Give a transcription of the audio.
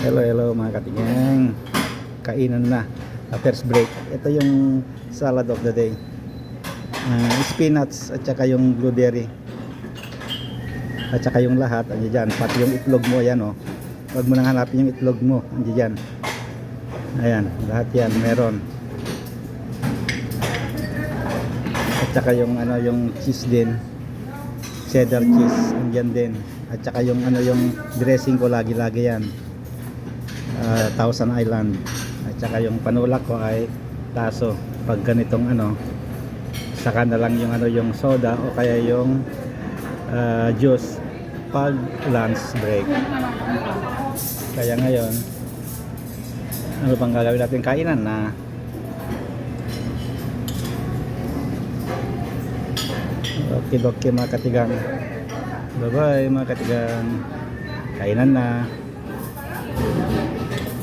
Hello, hello mga katigang. Kainan na. Uh, first break. Ito yung salad of the day. Uh, spinach at saka yung blueberry. At saka yung lahat. Andiyan dyan. Pati yung itlog mo. Ayan o. Oh. Huwag mo nang hanapin yung itlog mo. Andiyan dyan. Ayan. Lahat yan. Meron. At saka yung ano yung cheese din. Cheddar cheese. Andiyan din. At saka yung ano yung dressing ko lagi-lagi yan uh, Thousand Island. At saka yung panulak ko ay taso. Pag ganitong ano saka na lang yung ano yung soda o kaya yung uh, juice pag lunch break. Kaya ngayon ano pang gagawin natin? Kainan na. Okay okay mga katigang. Bye bye mga katigang. Kainan na